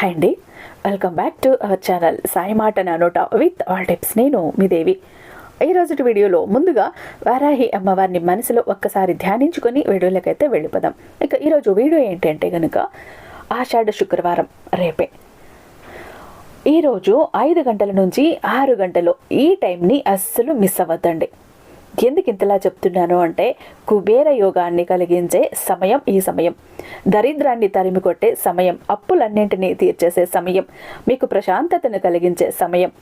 Hi అండి. Welcome back to our channel Sai మాట నానోట విత్ ఆల్ టిప్స్. నేను మీ దేవి. ఈ రోజు వీడియోలో ముందుగా వారాహి అమ్మవారిని మనసులో ఒక్కసారి ధ్యానించుకొని వీడియోలకైతే వెళ్ళిపోదాం. ఇక ఈరోజు వీడియో ఏంటంటే కనుక ఆషాఢ శుక్రవారం రేపే. ఈరోజు ఐదు గంటల నుంచి ఆరు గంటలు ఈ టైంని అస్సలు మిస్ అవ్వద్దండి. ఎందుకు ఇంతలా చెప్తున్నాను అంటే కుబేర యోగాన్ని కలిగించే సమయం ఈ సమయం. దరిద్రాన్ని తరిమి కొట్టే సమయం అప్పులన్నింటినీ తీర్చేసే సమయం మీకు ప్రశాంతతను కలిగించే సమయం.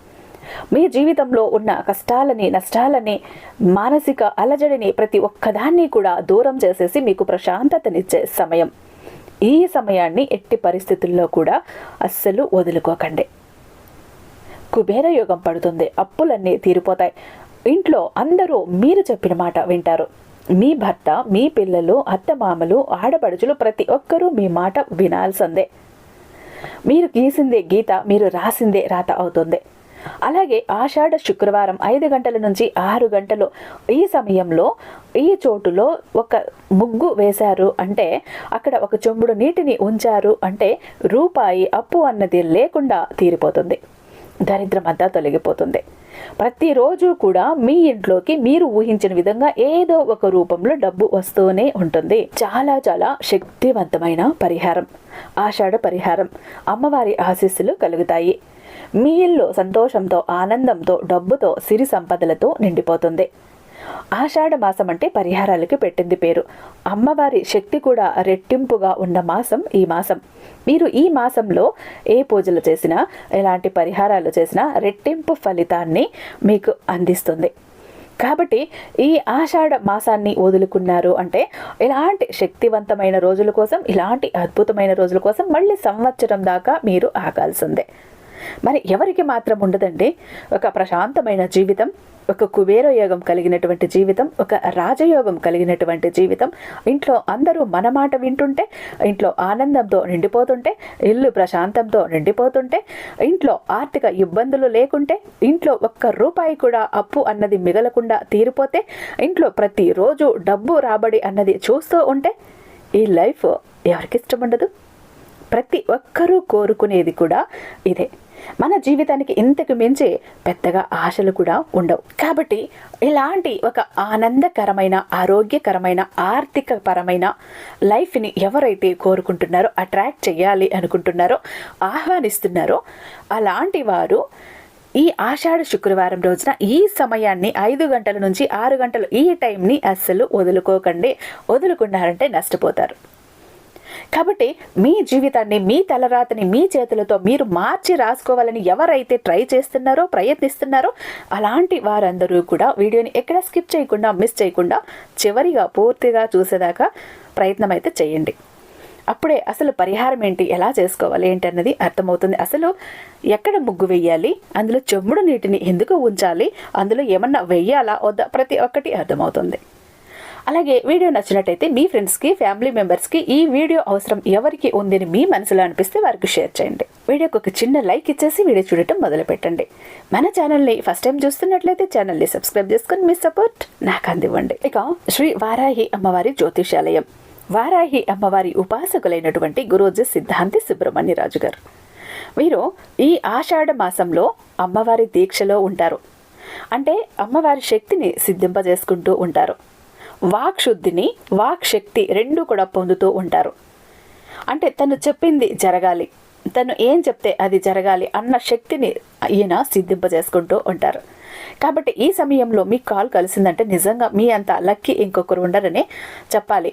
మీ జీవితంలో ఉన్న కష్టాలని నష్టాలని మానసిక అలజడిని ప్రతి ఒక్కదాన్ని కూడా దూరం చేసేసి మీకు ప్రశాంతతనిచ్చే సమయం. ఈ సమయాన్ని ఎట్టి పరిస్థితుల్లో కూడా అస్సలు వదులుకోకండి. కుబేర యోగం పడుతుంది అప్పులన్నీ తీరిపోతాయి. ఇంట్లో అందరూ మీరు చెప్పిన మాట వింటారు. మీ భర్త మీ పిల్లలు అత్తమామలు ఆడపడుచులు ప్రతి ఒక్కరూ మీ మాట వినాల్సిందే. మీరు గీసిందే గీత మీరు రాసిందే రాత అవుతుంది. అలాగే ఆషాఢ శుక్రవారం ఐదు గంటల నుంచి ఆరు గంటలు ఈ సమయంలో ఈ చోటులో ఒక ముగ్గు వేశారు అంటే అక్కడ ఒక చెంబుడు నీటిని ఉంచారు అంటే రూపాయి అప్పు అన్నది లేకుండా తీరిపోతుంది. దరిద్రం అంతా తొలగిపోతుంది. ప్రతిరోజు కూడా మీ ఇంట్లోకి మీరు ఊహించిన విధంగా ఏదో ఒక రూపంలో డబ్బు వస్తూనే ఉంటుంది. చాలా చాలా శక్తివంతమైన పరిహారం. ఆషాఢ పరిహారం. అమ్మవారి ఆశీస్సులు కలుగుతాయి. మీ ఇల్లు సంతోషంతో ఆనందంతో డబ్బుతో సిరి సంపదలతో నిండిపోతుంది. ఆషాఢ మాసం అంటే పరిహారాలకి పెట్టింది పేరు. అమ్మవారి శక్తి కూడా రెట్టింపుగా ఉన్న మాసం ఈ మాసం. మీరు ఈ మాసంలో ఏ పూజలు చేసినా ఎలాంటి పరిహారాలు చేసినా రెట్టింపు ఫలితాన్ని మీకు అందిస్తుంది. కాబట్టి ఈ ఆషాఢ మాసాన్ని వదులుకున్నారు అంటే ఇలాంటి శక్తివంతమైన రోజుల కోసం ఇలాంటి అద్భుతమైన రోజుల కోసం మళ్ళీ సంవత్సరం దాకా మీరు ఆగాల్సిందే. మరి ఎవరికి మాత్రం ఉండదండి? ఒక ప్రశాంతమైన జీవితం ఒక కుబేర యోగం కలిగినటువంటి జీవితం ఒక రాజయోగం కలిగినటువంటి జీవితం. ఇంట్లో అందరూ మన మాట వింటుంటే ఇంట్లో ఆనందంతో నిండిపోతుంటే ఇల్లు ప్రశాంతంతో నిండిపోతుంటే ఇంట్లో ఆర్థిక ఇబ్బందులు లేకుంటే ఇంట్లో ఒక్క రూపాయి కూడా అప్పు అన్నది మిగలకుండా తీరిపోతే ఇంట్లో ప్రతిరోజు డబ్బు రాబడి అన్నది చూస్తూ ఉంటే ఈ లైఫ్ ఎవరికి ఇష్టం ఉండదు? ప్రతి ఒక్కరూ కోరుకునేది కూడా ఇదే. మన జీవితానికి ఇంతకు మించి పెద్దగా ఆశలు కూడా ఉండవు. కాబట్టి ఇలాంటి ఒక ఆనందకరమైన ఆరోగ్యకరమైన ఆర్థిక పరమైన లైఫ్ని ఎవరైతే కోరుకుంటున్నారో అట్రాక్ట్ చేయాలి అనుకుంటున్నారో ఆహ్వానిస్తున్నారో అలాంటి వారు ఈ ఆషాఢ శుక్రవారం రోజున ఈ సమయాన్ని ఐదు గంటల నుంచి ఆరు గంటలు ఈ టైంని అస్సలు వదులుకోకండి. వదులుకున్నారంటే నష్టపోతారు. కాబట్టి మీ జీవితాన్ని మీ తలరాతని మీ చేతులతో మీరు మార్చి రాసుకోవాలని ఎవరైతే ట్రై చేస్తున్నారో ప్రయత్నిస్తున్నారో అలాంటి వారందరూ కూడా వీడియోని ఎక్కడ స్కిప్ చేయకుండా మిస్ చేయకుండా చివరిగా పూర్తిగా చూసేదాకా ప్రయత్నం అయితే చేయండి. అప్పుడే అసలు పరిహారం ఏంటి ఎలా చేసుకోవాలి ఏంటి అన్నది అర్థమవుతుంది. అసలు ఎక్కడ ముగ్గు వేయాలి అందులో చెమ్ముడు నీటిని ఎందుకు ఉంచాలి అందులో ఏమన్నా వెయ్యాలా వద్దా ప్రతి ఒక్కటి అర్థమవుతుంది. అలాగే వీడియో నచ్చినట్టయితే మీ ఫ్రెండ్స్కి ఫ్యామిలీ మెంబర్స్కి ఈ వీడియో అవసరం ఎవరికి ఉందని మీ మనసులో అనిపిస్తే వారికి షేర్ చేయండి. వీడియోకి ఒక చిన్న లైక్ ఇచ్చేసి వీడియో చూడటం మొదలు పెట్టండి మన ఛానల్ని ఫస్ట్ టైం చూస్తున్నట్లయితే ఛానల్ని సబ్స్క్రైబ్ చేసుకుని మీ సపోర్ట్ నాకు అందివ్వండి. ఇక శ్రీ వారాహి అమ్మవారి జ్యోతిషాలయం వారాహి అమ్మవారి ఉపాసకులైనటువంటి గురోజు సిద్ధాంతి సుబ్రహ్మణ్యరాజు గారు. వీరు ఈ ఆషాఢ మాసంలో అమ్మవారి దీక్షలో ఉంటారు. అంటే అమ్మవారి శక్తిని సిద్ధింపజేసుకుంటూ ఉంటారు. వాక్ శుద్ధిని వాక్ శక్తి రెండూ కూడా పొందుతూ ఉంటారు. అంటే తను చెప్పింది జరగాలి. తను ఏం చెప్తే అది జరగాలి అన్న శక్తిని ఈయన సిద్ధింపజేసుకుంటూ ఉంటారు. కాబట్టి ఈ సమయంలో మీకు కాల్ కలిసిందంటే నిజంగా మీ అంత లక్కీ ఇంకొకరు ఉండరని చెప్పాలి.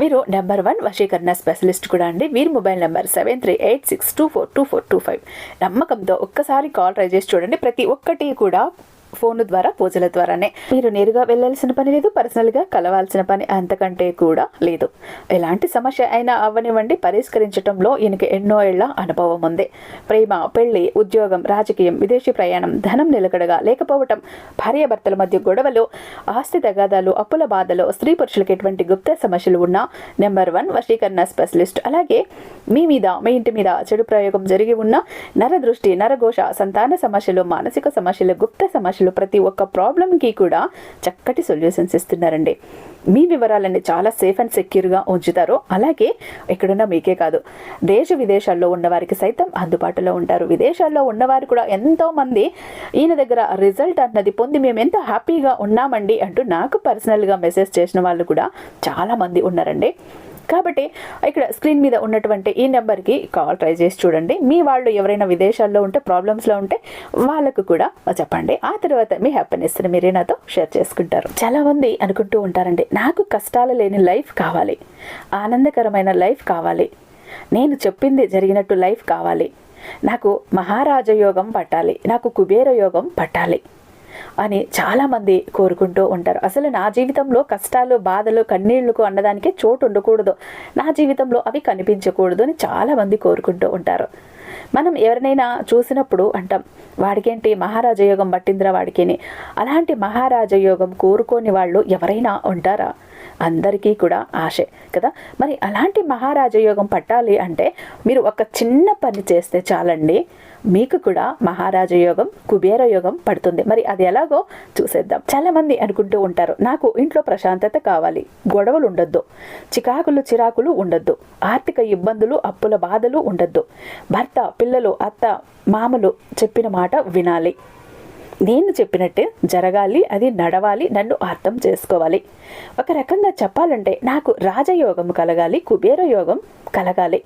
మీరు నెంబర్ వన్ వశీకరణ స్పెషలిస్ట్ కూడా అండి. వీరి mobile number seven three eight six two four two four two five. నమ్మకంతో ఒక్కసారి కాల్ ట్రై చేసి చూడండి. ప్రతి ఒక్కటి కూడా ఫోన్ ద్వారా పూజల ద్వారానే. మీరు నేరుగా వెళ్ళాల్సిన పని లేదు పర్సనల్గా కలవాల్సిన పని అంతకంటే కూడా లేదు. ఎలాంటి సమస్య అయినా అవ్వనివ్వండి పరిష్కరించడంలో ఈయనకి ఎన్నో ఏళ్ళ అనుభవం ఉంది. ప్రేమ పెళ్ళి ఉద్యోగం రాజకీయం విదేశీ ప్రయాణం ధనం నిలకడగా లేకపోవటం భార్యాభర్తల మధ్య గొడవలు ఆస్తి తగాదాలు అప్పుల బాధలు స్త్రీ పురుషులకు ఎటువంటి గుప్త సమస్యలు ఉన్నా నెంబర్ వన్ వశీకరణ స్పెషలిస్ట్. అలాగే మీ మీద మీ ఇంటి మీద చెడు ప్రయోగం జరిగి ఉన్న నరదృష్టి నరఘోష సంతాన సమస్యలు మానసిక సమస్యలు గుప్త సమస్యలు అసలు ప్రతి ఒక్క ప్రాబ్లంకి కూడా చక్కటి సొల్యూషన్స్ ఇస్తున్నారండి. మీ వివరాలన్నీ చాలా సేఫ్ అండ్ సెక్యూర్గా ఉంచుతారు. అలాగే ఎక్కడున్నా మీకే కాదు. దేశ విదేశాల్లో ఉన్నవారికి సైతం అందుబాటులో ఉంటారు. విదేశాల్లో ఉన్నవారు కూడా ఎంతోమంది ఈయన దగ్గర రిజల్ట్ అన్నది పొంది మేము ఎంతో హ్యాపీగా ఉన్నామండి అంటూ నాకు పర్సనల్గా మెసేజ్ చేసిన వాళ్ళు కూడా చాలామంది ఉన్నారండి. కాబట్టి ఇక్కడ స్క్రీన్ మీద ఉన్నటువంటి ఈ నెంబర్కి కాల్ ట్రై చేసి చూడండి. మీ వాళ్ళు ఎవరైనా విదేశాల్లో ఉంటే ప్రాబ్లమ్స్లో ఉంటే వాళ్ళకు కూడా చెప్పండి. ఆ తర్వాత మీ హ్యాపీనెస్ని మీరే నాతో షేర్ చేసుకుంటారు. చాలామంది అనుకుంటూ ఉంటారండి నాకు కష్టాలు లేని లైఫ్ కావాలి ఆనందకరమైన లైఫ్ కావాలి నేను చెప్పింది జరిగినట్టు లైఫ్ కావాలి నాకు మహారాజయోగం పట్టాలి నాకు కుబేర యోగం పట్టాలి. అని చాలామంది కోరుకుంటూ ఉంటారు. అసలు నా జీవితంలో కష్టాలు బాధలు కన్నీళ్ళకు అన్నదానికే చోటు ఉండకూడదు. నా జీవితంలో అవి కనిపించకూడదు అని చాలామంది కోరుకుంటూ ఉంటారు. మనం ఎవరినైనా చూసినప్పుడు అంటాం వాడికేంటి మహారాజయోగం పట్టిందిరా వాడికిని? అలాంటి మహారాజయోగం కోరుకోని వాళ్ళు ఎవరైనా ఉంటారా? అందరికీ కూడా ఆశే కదా? మరి అలాంటి మహారాజయోగం పట్టాలి అంటే మీరు ఒక చిన్న పని చేస్తే చాలండి. మీకు కూడా మహారాజయోగం కుబేర యోగం పడుతుంది. మరి అది ఎలాగో చూసేద్దాం. చాలా మంది అనుకుంటూ ఉంటారు నాకు ఇంట్లో ప్రశాంతత కావాలి గొడవలు ఉండొద్దు చికాకులు చిరాకులు ఉండొద్దు ఆర్థిక ఇబ్బందులు అప్పుల బాధలు ఉండొద్దు. భర్త పిల్లలు అత్త మామలు చెప్పిన మాట వినాలి. నేను చెప్పినట్టే జరగాలి అది నడవాలి నన్ను అర్థం చేసుకోవాలి. ఒక రకంగా చెప్పాలంటే నాకు రాజయోగం కలగాలి కుబేర యోగం కలగాలి.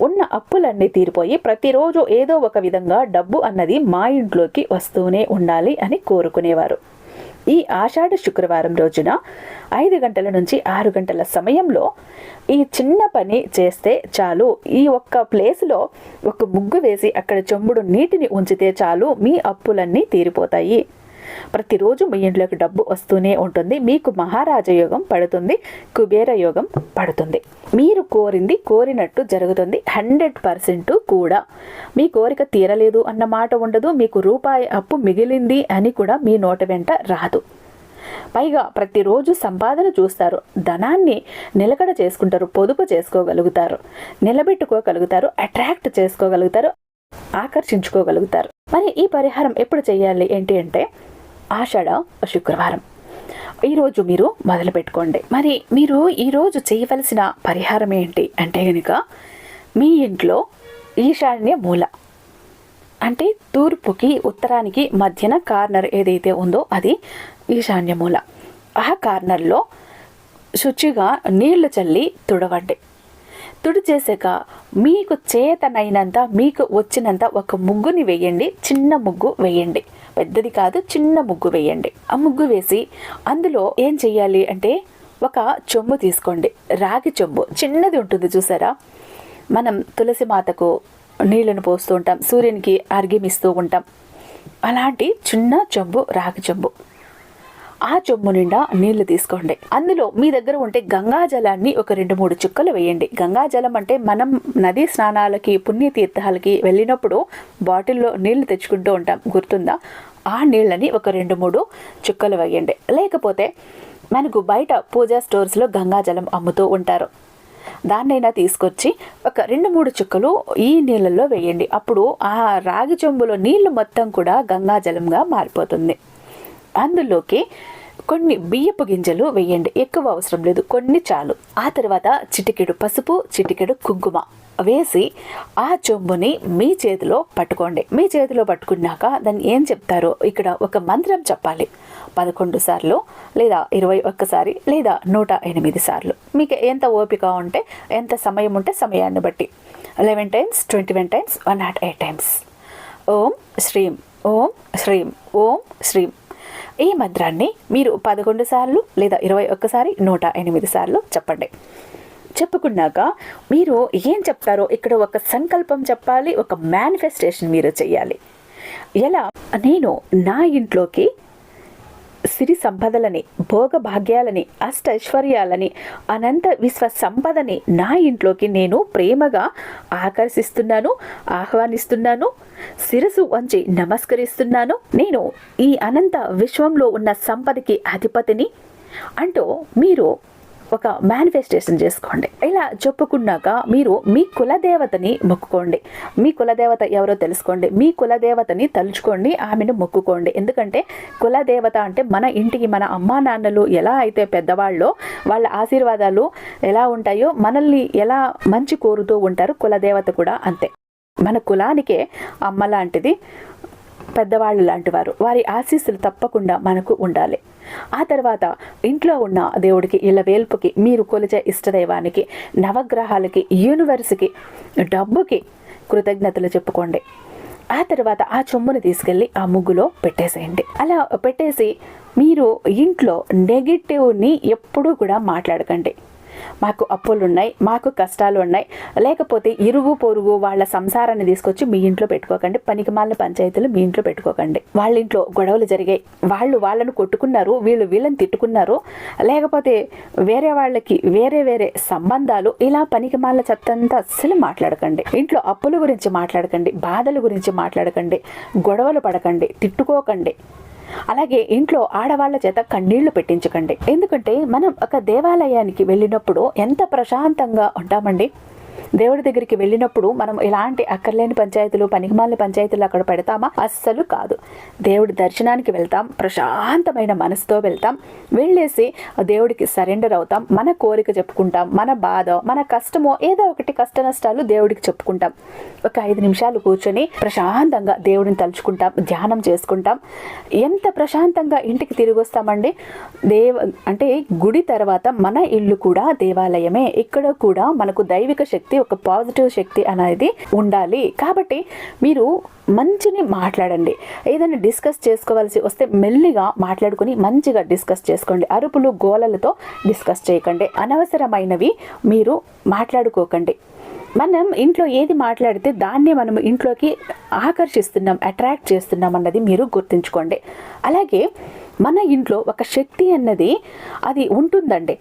ఉన్న అప్పులన్నీ తీరిపోయి ప్రతిరోజు ఏదో ఒక విధంగా డబ్బు అన్నది మా ఇంట్లోకి వస్తూనే ఉండాలి అని కోరుకునేవారు. ఈ ఆషాఢ శుక్రవారం రోజున ఐదు గంటల నుంచి ఆరు గంటల సమయంలో ఈ చిన్న పని చేస్తే చాలు. ఈ ఒక్క ప్లేస్లో ఒక ముగ్గు వేసి అక్కడ చెంబుడు నీటిని ఉంచితే చాలు. మీ అప్పులన్నీ తీరిపోతాయి. ప్రతిరోజు మీ ఇంట్లోకి డబ్బు వస్తూనే ఉంటుంది. మీకు మహారాజ యోగం పడుతుంది. కుబేర యోగం పడుతుంది. మీరు కోరింది కోరినట్టు జరుగుతుంది. హండ్రెడ్ పర్సెంట్ కూడా. మీ కోరిక తీరలేదు అన్న మాట ఉండదు. మీకు రూపాయి అప్పు మిగిలింది అని కూడా మీ నోట వెంట రాదు. పైగా ప్రతిరోజు సంపాదన చూస్తారు. ధనాన్ని నిలకడ చేసుకుంటారు. పొదుపు చేసుకోగలుగుతారు. నిలబెట్టుకోగలుగుతారు. అట్రాక్ట్ చేసుకోగలుగుతారు. ఆకర్షించుకోగలుగుతారు. మరి ఈ పరిహారం ఎప్పుడు చేయాలి ఏంటి అంటే ఆషాఢ శుక్రవారం. ఈరోజు మీరు మొదలు పెట్టుకోండి మరి మీరు ఈరోజు చేయవలసిన పరిహారం ఏంటి? అంటే కనుక మీ ఇంట్లో ఈశాన్య మూల అంటే తూర్పుకి ఉత్తరానికి మధ్యన కార్నర్ ఏదైతే ఉందో అది ఈశాన్య మూల. ఆ కార్నర్లో శుచిగా నీళ్ళు చల్లి తుడవండి. తుడు చేసాక మీకు చేతనైనంత మీకు వచ్చినంత ఒక ముగ్గుని వేయండి. చిన్న ముగ్గు వేయండి. పెద్దది కాదు చిన్న ముగ్గు వేయండి. ఆ ముగ్గు వేసి అందులో ఏం చెయ్యాలి అంటే ఒక చెంబు తీసుకోండి. రాగి చెంబు. చిన్నది ఉంటుంది చూసారా? మనం తులసి మాతకు నీళ్ళను పోస్తూ ఉంటాం. సూర్యునికి అర్ఘ్యమిస్తూ ఉంటాం. అలాంటి చిన్న చెంబు రాగి చెంబు. ఆ చెంబు నిండా నీళ్ళు తీసుకోండి. అందులో మీ దగ్గర ఉంటే గంగా జలాన్ని ఒక రెండు మూడు చుక్కలు వేయండి. గంగా జలం అంటే మనం నదీ స్నానాలకి పుణ్యతీర్థాలకి వెళ్ళినప్పుడు బాటిల్లో నీళ్ళు తెచ్చుకుంటూ ఉంటాం. గుర్తుందా? ఆ నీళ్ళని ఒక రెండు మూడు చుక్కలు వేయండి. లేకపోతే మనకు బయట పూజా స్టోర్స్లో గంగాజలం అమ్ముతూ ఉంటారు. దాన్నైనా తీసుకొచ్చి ఒక రెండు మూడు చుక్కలు ఈ నీళ్ళల్లో వేయండి. అప్పుడు ఆ రాగి చెంబులో నీళ్ళు మొత్తం కూడా గంగాజలంగా మారిపోతుంది. అందులోకి కొన్ని బియ్యపు గింజలు వేయండి. ఎక్కువ అవసరం లేదు. కొన్ని చాలు. ఆ తర్వాత చిటికెడు పసుపు చిటికెడు కుంకుమ వేసి ఆ చెంబుని మీ చేతిలో పట్టుకోండి. మీ చేతిలో పట్టుకున్నాక దాన్ని ఏం చెప్తారో ఇక్కడ ఒక మంత్రం చెప్పాలి. పదకొండు సార్లు లేదా ఇరవై ఒక్కసారి లేదా నూట ఎనిమిది సార్లు. మీకు ఎంత ఓపిక ఉంటే ఎంత సమయం ఉంటే సమయాన్ని బట్టి. Eleven times twenty one times one naught eight times. ఓం శ్రీం ఓం శ్రీం ఓం శ్రీం. ఈ మంత్రాన్ని మీరు పదకొండు సార్లు లేదా ఇరవై ఒక్కసారి నూట ఎనిమిది సార్లు చెప్పండి. చెప్పుకున్నాక మీరు ఏం చెప్తారో ఇక్కడ ఒక సంకల్పం చెప్పాలి ఒక మేనిఫెస్టేషన్ మీరు చేయాలి ఎలా? నేను నా ఇంట్లోకి సిరి సంపదలని భోగభాగ్యాలని అష్టైశ్వర్యాలని అనంత విశ్వ సంపదని నా ఇంట్లోకి నేను ప్రేమగా ఆకర్షిస్తున్నాను ఆహ్వానిస్తున్నాను శిరసు వంచి నమస్కరిస్తున్నాను. నేను ఈ అనంత విశ్వంలో ఉన్న సంపదకి అధిపతిని. అంటూ మీరు ఒక మేనిఫెస్టేషన్ చేసుకోండి. ఇలా చెప్పుకున్నాక మీరు మీ కులదేవతని మొక్కుకోండి. మీ కులదేవత ఎవరో తెలుసుకోండి. మీ కులదేవతని తలుచుకోండి ఆమెను మొక్కుకోండి. ఎందుకంటే కులదేవత అంటే మన ఇంటికి మన అమ్మా నాన్నలు ఎలా అయితే పెద్దవాళ్ళో వాళ్ళ ఆశీర్వాదాలు ఎలా ఉంటాయో మనల్ని ఎలా మంచి కోరుతూ ఉంటారు కులదేవత కూడా అంతే. మన కులానికే అమ్మ లాంటిది పెద్దవాళ్ళు లాంటి వారు వారి ఆశీస్సులు తప్పకుండా మనకు ఉండాలి. ఆ తర్వాత ఇంట్లో ఉన్న దేవుడికి ఇళ్ళ వేల్పుకి మీరు కొలిచే ఇష్టదైవానికి నవగ్రహాలకి యూనివర్స్కి డబ్బుకి కృతజ్ఞతలు చెప్పుకోండి. ఆ తర్వాత ఆ చొమ్మును తీసుకెళ్ళి ఆ ముగ్గులో పెట్టేసేయండి. అలా పెట్టేసి మీరు ఇంట్లో నెగిటివ్ని ఎప్పుడూ కూడా మాట్లాడకండి. మాకు అప్పులు ఉన్నాయి మాకు కష్టాలు ఉన్నాయి లేకపోతే ఇరుగు పొరుగు వాళ్ళ సంసారాన్ని తీసుకొచ్చి మీ ఇంట్లో పెట్టుకోకండి పనికిమాలిన పంచాయతీలు మీ ఇంట్లో పెట్టుకోకండి. వాళ్ళ ఇంట్లో గొడవలు జరిగాయి. వాళ్ళు వాళ్ళను కొట్టుకున్నారు వీళ్ళు వీళ్ళని తిట్టుకున్నారు. లేకపోతే వేరే వాళ్ళకి వేరే వేరే సంబంధాలు ఇలా పనికిమాలిన చెత్తంతా అస్సలు మాట్లాడకండి. ఇంట్లో అప్పుల గురించి మాట్లాడకండి బాధల గురించి మాట్లాడకండి గొడవలు పడకండి తిట్టుకోకండి. అలాగే ఇంట్లో ఆడవాళ్ళ చేత కన్నీళ్ళు పెట్టించకండి. ఎందుకంటే మనం ఒక దేవాలయానికి వెళ్ళినప్పుడు ఎంత ప్రశాంతంగా ఉంటామండి? దేవుడి దగ్గరికి వెళ్ళినప్పుడు మనం ఇలాంటి అక్కర్లేని పంచాయతీలు పనికిమాలిన పంచాయతీలు అక్కడ పెడతామా? అస్సలు కాదు. దేవుడి దర్శనానికి వెళ్తాం ప్రశాంతమైన మనసుతో వెళ్తాం వెళ్ళేసి దేవుడికి సరెండర్ అవుతాం మన కోరిక చెప్పుకుంటాం మన బాధ మన కష్టమో ఏదో ఒకటి కష్ట నష్టాలు దేవుడికి చెప్పుకుంటాం. ఒక ఐదు నిమిషాలు కూర్చొని ప్రశాంతంగా దేవుడిని తలుచుకుంటాం ధ్యానం చేసుకుంటాం. ఎంత ప్రశాంతంగా ఇంటికి తిరిగి వస్తామండి? దేవ అంటే గుడి తర్వాత మన ఇల్లు కూడా దేవాలయమే ఇక్కడ కూడా మనకు దైవిక శక్తి ఒక పాజిటివ్ శక్తి అనేది ఉండాలి. కాబట్టి మీరు మంచిని మాట్లాడండి. ఏదైనా డిస్కస్ చేసుకోవాల్సి వస్తే మెల్లిగా మాట్లాడుకుని మంచిగా డిస్కస్ చేసుకోండి. అరుపులు గోలలతో డిస్కస్ చేయకండి. అనవసరమైనవి మీరు మాట్లాడుకోకండి. మనం ఇంట్లో ఏది మాట్లాడితే దాన్నే మనం ఇంట్లోకి ఆకర్షిస్తున్నాం అట్రాక్ట్ చేస్తున్నాం అన్నది మీరు గుర్తుంచుకోండి. అలాగే మన ఇంట్లో ఒక శక్తి అన్నది అది ఉంటుందండి.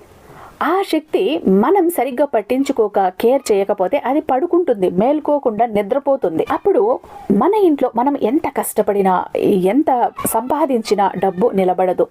ఆ శక్తి మనం సరిగ్గా పట్టించుకోక కేర్ చేయకపోతే అది పడుకుంటుంది మేల్కోకుండా నిద్రపోతుంది. అప్పుడు మన ఇంట్లో మనం ఎంత కష్టపడినా ఎంత సంపాదించినా డబ్బు నిలబడదు.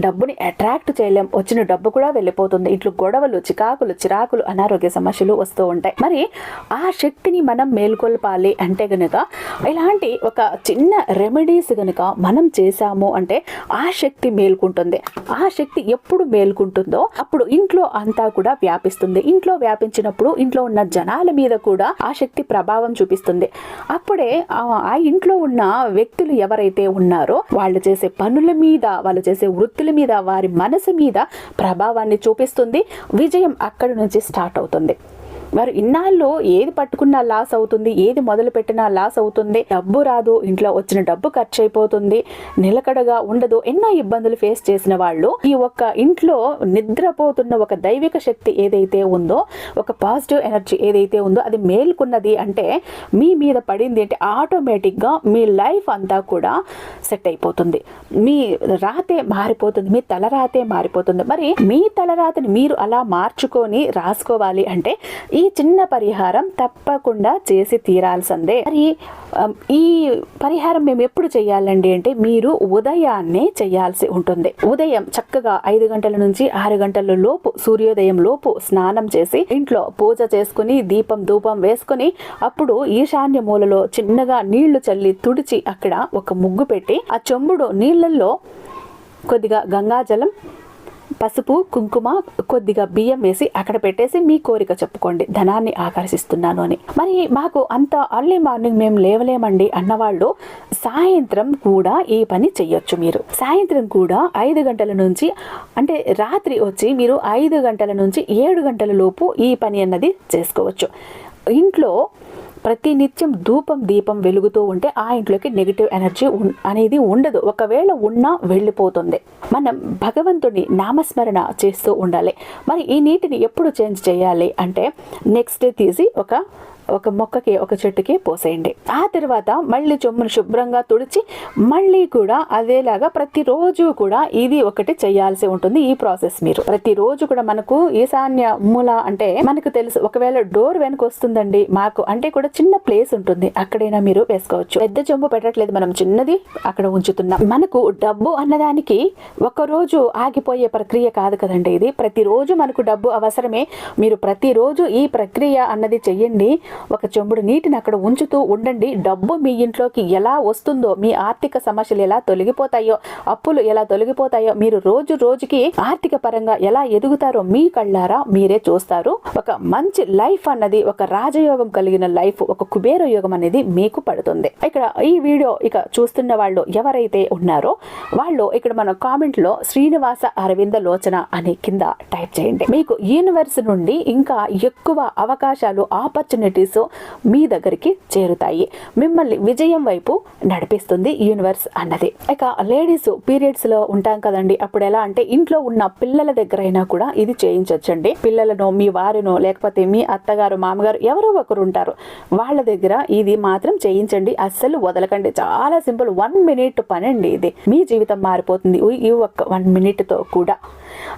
డబ్బుని అట్రాక్ట్ చేయలేం. వచ్చిన డబ్బు కూడా వెళ్ళిపోతుంది. ఇంట్లో గొడవలు చికాకులు చిరాకులు అనారోగ్య సమస్యలు వస్తూ ఉంటాయి. మరి ఆ శక్తిని మనం మేల్కొల్పాలి అంటే గనుక ఇలాంటి ఒక చిన్న రెమెడీస్ గనుక మనం చేశాము అంటే ఆ శక్తి మేల్కుంటుంది. ఆ శక్తి ఎప్పుడు మేల్కుంటుందో అప్పుడు ఇంట్లో అంతా కూడా వ్యాపిస్తుంది. ఇంట్లో వ్యాపించినప్పుడు ఇంట్లో ఉన్న జనాల మీద కూడా ఆ శక్తి ప్రభావం చూపిస్తుంది. అప్పుడే ఆ ఇంట్లో ఉన్న వ్యక్తులు ఎవరైతే ఉన్నారో వాళ్ళు చేసే పనుల మీద వాళ్ళు చేసే వృత్తుల మీద వారి మనసు మీద ప్రభావాన్ని చూపిస్తుంది. విజయం అక్కడి నుంచి స్టార్ట్ అవుతుంది. వారు ఇన్నాళ్ళు ఏది పట్టుకున్నా లాస్ అవుతుంది ఏది మొదలు పెట్టినా లాస్ అవుతుంది. డబ్బు రాదు ఇంట్లో వచ్చిన డబ్బు ఖర్చు అయిపోతుంది నిలకడగా ఉండదు ఎన్నో ఇబ్బందులు ఫేస్ చేసిన వాళ్ళు. ఈ ఒక్క ఇంట్లో నిద్రపోతున్న ఒక దైవిక శక్తి ఏదైతే ఉందో ఒక పాజిటివ్ ఎనర్జీ ఏదైతే ఉందో అది మేల్కున్నది అంటే మీ మీద పడింది అంటే ఆటోమేటిక్గా మీ లైఫ్ అంతా కూడా సెట్ అయిపోతుంది. మీ రాతే మారిపోతుంది మీ తలరాతే మారిపోతుంది. మరి మీ తలరాతని మీరు అలా మార్చుకొని రాసుకోవాలి అంటే ఈ చిన్న పరిహారం తప్పకుండా చేసి తీరాల్సిందే. మరి ఈ పరిహారం మేము ఎప్పుడు చేయాలండి అంటే మీరు ఉదయాన్నే చేయాల్సి ఉంటుంది. ఉదయం చక్కగా ఐదు గంటల నుంచి ఆరు గంటల లోపు సూర్యోదయం లోపు స్నానం చేసి ఇంట్లో పూజ చేసుకుని దీపం ధూపం వేసుకుని అప్పుడు ఈశాన్య మూలలో చిన్నగా నీళ్ళు చల్లి తుడిచి అక్కడ ఒక ముగ్గు పెట్టి ఆ చెంబుడు నీళ్ళల్లో కొద్దిగా గంగాజలం పసుపు కుంకుమ కొద్దిగా బియ్యం వేసి అక్కడ పెట్టేసి మీ కోరిక చెప్పుకోండి. ధనాన్ని ఆకర్షిస్తున్నాను అని. మరి మాకు అంత అర్లీ మార్నింగ్ మేము లేవలేమండి అన్నవాళ్ళు సాయంత్రం కూడా ఈ పని చెయ్యొచ్చు మీరు. సాయంత్రం కూడా ఐదు గంటల నుంచి అంటే రాత్రి వచ్చి మీరు ఐదు గంటల నుంచి ఏడు గంటల లోపు ఈ పని అన్నది చేసుకోవచ్చు. ఇంట్లో ప్రతినిత్యం ధూపం దీపం వెలుగుతూ ఉంటే ఆ ఇంట్లోకి నెగిటివ్ ఎనర్జీ అనేది ఉండదు. ఒకవేళ ఉన్నా వెళ్ళిపోతుంది. మనం భగవంతుని నామస్మరణ చేస్తూ ఉండాలి. మరి ఈ నీటిని ఎప్పుడు చేంజ్ చేయాలి అంటే నెక్స్ట్ డే తీసి ఒక ఒక మొక్కకి ఒక చెట్టుకి పోసేయండి. ఆ తర్వాత మళ్ళీ జొమ్మును శుభ్రంగా తుడిచి మళ్ళీ కూడా అదేలాగా ప్రతిరోజు కూడా ఇది ఒకటి చేయాల్సి ఉంటుంది ఈ ప్రాసెస్ మీరు. ప్రతిరోజు కూడా మనకు ఈశాన్య మూల అంటే మనకు తెలుసు ఒకవేళ డోర్ వెనక వస్తుందండి మాకు అంటే కూడా చిన్న ప్లేస్ ఉంటుంది అక్కడైనా మీరు వేసుకోవచ్చు. పెద్ద చెంబు పెట్టట్లేదు మనం చిన్నది అక్కడ ఉంచుతున్నాం. మనకు డబ్బు అన్నదానికి ఒక రోజు ఆగిపోయే ప్రక్రియ కాదు కదండి ఇది. ప్రతిరోజు మనకు డబ్బు అవసరమే. మీరు ప్రతిరోజు ఈ ప్రక్రియ అన్నది చెయ్యండి ఒక చెంబుడు నీటిని అక్కడ ఉంచుతూ ఉండండి. డబ్బు మీ ఇంట్లోకి ఎలా వస్తుందో మీ ఆర్థిక సమస్యలు ఎలా తొలగిపోతాయో అప్పులు ఎలా తొలగిపోతాయో మీరు రోజు రోజుకి ఆర్థిక పరంగా ఎలా ఎదుగుతారో మీ కళ్ళారా మీరే చూస్తారు. ఒక మంచి లైఫ్ అన్నది ఒక రాజయోగం కలిగిన లైఫ్ ఒక కుబేర యోగం అనేది మీకు పడుతుంది. ఇక్కడ ఈ వీడియో ఇక చూస్తున్న వాళ్ళు ఎవరైతే ఉన్నారో వాళ్ళు ఇక్కడ మన కామెంట్లో శ్రీనివాస అరవింద లోచన అని కింద టైప్ చేయండి. మీకు యూనివర్స్ నుండి ఇంకా ఎక్కువ అవకాశాలు ఆపర్చునిటీస్ మీ దగ్గరికి చేరుతాయి. మిమ్మల్ని విజయం వైపు నడిపిస్తుంది యూనివర్స్ అన్నది. ఇక లేడీస్ పీరియడ్స్లో ఉంటాం కదండి. అప్పుడు ఎలా అంటే ఇంట్లో ఉన్న పిల్లల దగ్గర అయినా కూడా ఇది చేయించవచ్చండి పిల్లలను మీ వారినో లేకపోతే మీ అత్తగారు మామగారు ఎవరో ఒకరు ఉంటారు. వాళ్ళ దగ్గర ఇది మాత్రం చేయించండి. అస్సలు వదలకండి. చాలా సింపుల్. వన్ మినిట్ పనండి ఇది. మీ జీవితం మారిపోతుంది. ఈ ఒక్క వన్ మినిట్తో కూడా.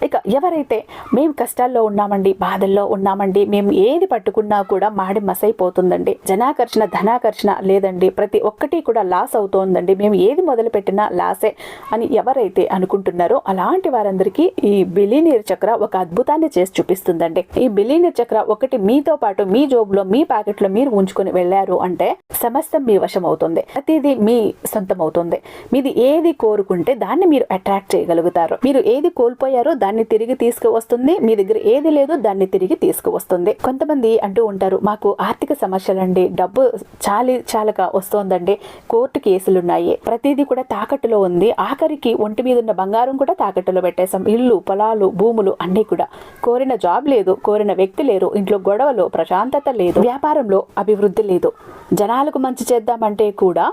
ఇక ఎవరైతే మేము కష్టాల్లో ఉన్నామండి బాధల్లో ఉన్నామండి మేము ఏది పట్టుకున్నా కూడా మాడి మసైపోతుందండి. జనాకర్షణ ధనాకర్షణ లేదండి. ప్రతి ఒక్కటి కూడా లాస్ అవుతోందండి. మేము ఏది మొదలు పెట్టినా లాసే అని ఎవరైతే అనుకుంటున్నారో అలాంటి వారందరికీ ఈ బిలీనీర్ చక్ర ఒక అద్భుతాన్ని చేసి చూపిస్తుందండి. ఈ బిలీనీర్ చక్ర ఒకటి మీతో పాటు మీ జోబులో మీ ప్యాకెట్లో మీరు ఉంచుకొని వెళ్ళారు అంటే సమస్తం మీ వశం అవుతుంది. ప్రతిదీ మీ సొంతం అవుతుంది. మీది ఏది కోరుకుంటే దాన్ని మీరు అట్రాక్ట్ చేయగలుగుతారు. మీరు ఏది కోల్పోయారో దాన్ని తిరిగి తీసుకువస్తుంది. మీ దగ్గర ఏది లేదో దాన్ని తిరిగి తీసుకువస్తుంది. కొంతమంది అంటూ ఉంటారు మాకు ఆర్థిక సమస్యలండి. డబ్బు చాలి చాలక వస్తోందండి. కోర్టు కేసులు ఉన్నాయి ప్రతిదీ కూడా తాకట్టులో ఉంది. ఆఖరికి ఒంటి మీద ఉన్న బంగారం కూడా తాకట్టులో పెట్టేశాం. ఇల్లు పొలాలు భూములు అన్నీ కూడా. కోరిన జాబ్ లేదు. కోరిన వ్యక్తి లేరు. ఇంట్లో గొడవలు ప్రశాంతత లేదు. వ్యాపారంలో అభివృద్ధి లేదు. జనాలకు మంచి చేద్దామంటే కూడా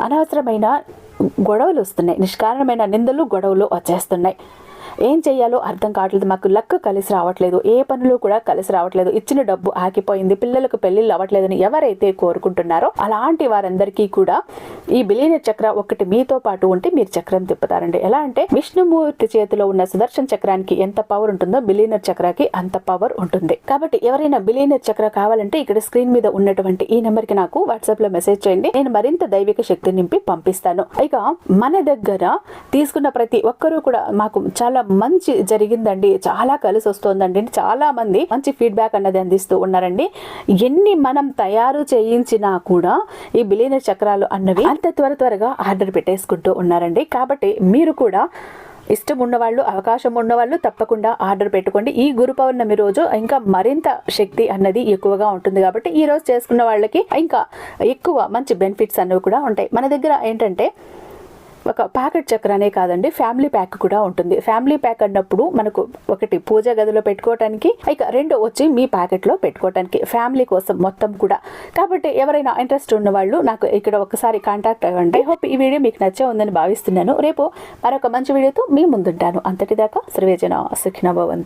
అనవసరమైన గొడవలు వస్తున్నాయి. నిష్కారణమైన నిందలు గొడవలు వచ్చేస్తున్నాయి. ఏం చేయాలో అర్థం కావట్లేదు. మాకు లక్ కలిసి రావట్లేదు. ఏ పనులు కూడా కలిసి రావట్లేదు. ఇచ్చిన డబ్బు ఆగిపోయింది. పిల్లలకు పెళ్ళిళ్ళు అవ్వట్లేదని ఎవరైతే కోరుకుంటున్నారో అలాంటి వారందరికీ కూడా ఈ బిలీన చక్ర ఒకటి మీతో పాటు ఉంటే మీరు చక్రం తిప్పుతారండి. ఎలా అంటే విష్ణుమూర్తి చేతిలో ఉన్న సుదర్శన చక్రానికి ఎంత పవర్ ఉంటుందో బిలీనర్ చక్రాకి అంత పవర్ ఉంటుంది. కాబట్టి ఎవరైనా బిలీనర్ చక్ర కావాలంటే ఇక్కడ స్క్రీన్ మీద ఉన్నటువంటి ఈ నెంబర్కి నాకు వాట్సాప్లో మెసేజ్ చేయండి. నేను మరింత దైవిక శక్తి నింపి పంపిస్తాను. ఇక మన దగ్గర తీసుకున్న ప్రతి ఒక్కరూ కూడా మాకు చాలా మంచి జరిగిందండి. చాలా కలిసి వస్తుందండి. చాలా మంది మంచి ఫీడ్బ్యాక్ అన్నది అందిస్తూ ఉన్నారండి. ఎన్ని మనం తయారు చేయించినా కూడా ఈ బిలీనర్ చక్రాలు అన్నవి అంత త్వర త్వరగా ఆర్డర్ పెట్టేసుకుంటూ ఉన్నారండి. కాబట్టి మీరు కూడా ఇష్టం ఉన్నవాళ్ళు అవకాశం ఉన్నవాళ్ళు తప్పకుండా ఆర్డర్ పెట్టుకోండి. ఈ గురు పౌర్ణమి రోజు ఇంకా మరింత శక్తి అన్నది ఎక్కువగా ఉంటుంది కాబట్టి ఈ రోజు చేసుకున్న వాళ్ళకి ఇంకా ఎక్కువ మంచి బెనిఫిట్స్ అన్నవి కూడా ఉంటాయి. మన దగ్గర ఏంటంటే ఒక ప్యాకెట్ చక్రనే కాదండి ఫ్యామిలీ ప్యాక్ కూడా ఉంటుంది. ఫ్యామిలీ ప్యాక్ అన్నప్పుడు మనకు ఒకటి పూజ గదిలో పెట్టుకోవటానికి ఇక రెండు వచ్చి మీ ప్యాకెట్లో పెట్టుకోవటానికి ఫ్యామిలీ కోసం మొత్తం కూడా. కాబట్టి ఎవరైనా ఇంట్రెస్ట్ ఉన్న వాళ్ళు నాకు ఇక్కడ ఒకసారి కాంటాక్ట్ అవ్వండి. ఐ హోప్ ఈ వీడియో మీకు నచ్చే ఉందని భావిస్తున్నాను. రేపు మరొక మంచి వీడియోతో మీ ముందుంటాను. అంతటిదాకా సర్వేజన సుఖినభవంతు